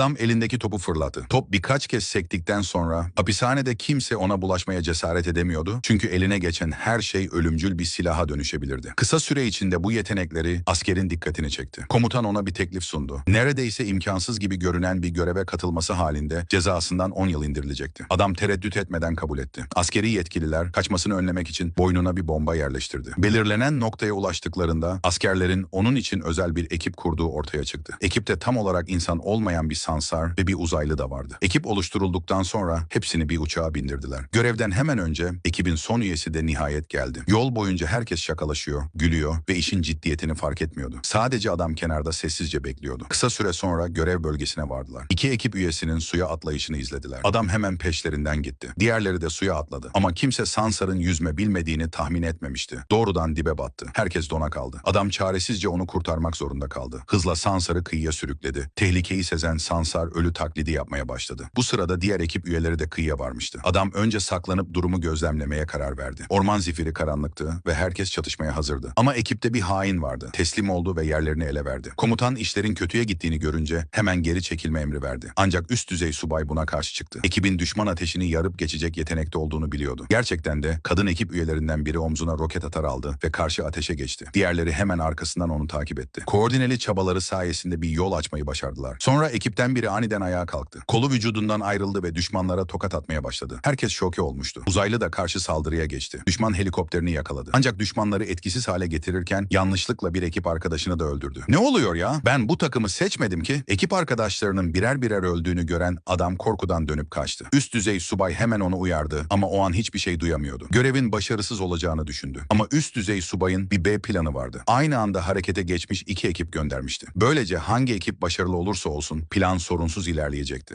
Adam elindeki topu fırlattı. Top birkaç kez sektikten sonra hapishanede kimse ona bulaşmaya cesaret edemiyordu. Çünkü eline geçen her şey ölümcül bir silaha dönüşebilirdi. Kısa süre içinde bu yetenekleri askerin dikkatini çekti. Komutan ona bir teklif sundu. Neredeyse imkansız gibi görünen bir göreve katılması halinde cezasından 10 yıl indirilecekti. Adam tereddüt etmeden kabul etti. Askeri yetkililer kaçmasını önlemek için boynuna bir bomba yerleştirdi. Belirlenen noktaya ulaştıklarında askerlerin onun için özel bir ekip kurduğu ortaya çıktı. Ekipte tam olarak insan olmayan bir sansar ve bir uzaylı da vardı. Ekip oluşturulduktan sonra hepsini bir uçağa bindirdiler. Görevden hemen önce ekibin son üyesi de nihayet geldi. Yol boyunca herkes şakalaşıyor, gülüyor ve işin ciddiyetini fark etmiyordu. Sadece adam kenarda sessizce bekliyordu. Kısa süre sonra görev bölgesine vardılar. İki ekip üyesinin suya atlayışını izlediler. Adam hemen peşlerinden gitti. Diğerleri de suya atladı. Ama kimse Sansar'ın yüzme bilmediğini tahmin etmemişti. Doğrudan dibe battı. Herkes dona kaldı. Adam çaresizce onu kurtarmak zorunda kaldı. Hızla Sansar'ı kıyıya sürükledi. Tehlikeyi sezen Sansar ölü taklidi yapmaya başladı. Bu sırada diğer ekip üyeleri de kıyıya varmıştı. Adam önce saklanıp durumu gözlemlemeye karar verdi. Orman zifiri karanlıktı ve herkes çatışmaya hazırdı. Ama ekipte bir hain vardı. Teslim oldu ve yerlerini ele verdi. Komutan işlerin kötüye gittiğini görünce hemen geri çekilme emri verdi. Ancak üst düzey subay buna karşı çıktı. Ekibin düşman ateşini yarıp geçecek yetenekte olduğunu biliyordu. Gerçekten de kadın ekip üyelerinden biri omzuna roket atar aldı ve karşı ateşe geçti. Diğerleri hemen arkasından onu takip etti. Koordineli çabaları sayesinde bir yol açmayı başardılar. Sonra ekipten biri aniden ayağa kalktı. Kolu vücudundan ayrıldı ve düşmanlara tokat atmaya başladı. Herkes şoke olmuştu. Uzaylı da karşı saldırıya geçti. Düşman helikopterini yakaladı. Ancak düşmanları etkisiz hale getirirken yanlışlıkla bir ekip arkadaşını da öldürdü. Ne oluyor ya? Ben bu takımı seçmedim ki. Ekip arkadaşlarının birer birer öldüğünü gören adam korkudan dönüp kaçtı. Üst düzey subay hemen onu uyardı ama o an hiçbir şey duyamıyordu. Görevin başarısız olacağını düşündü. Ama üst düzey subayın bir B planı vardı. Aynı anda harekete geçmiş iki ekip göndermişti. Böylece hangi ekip başarılı olursa olsun plan sorunsuz ilerleyecekti.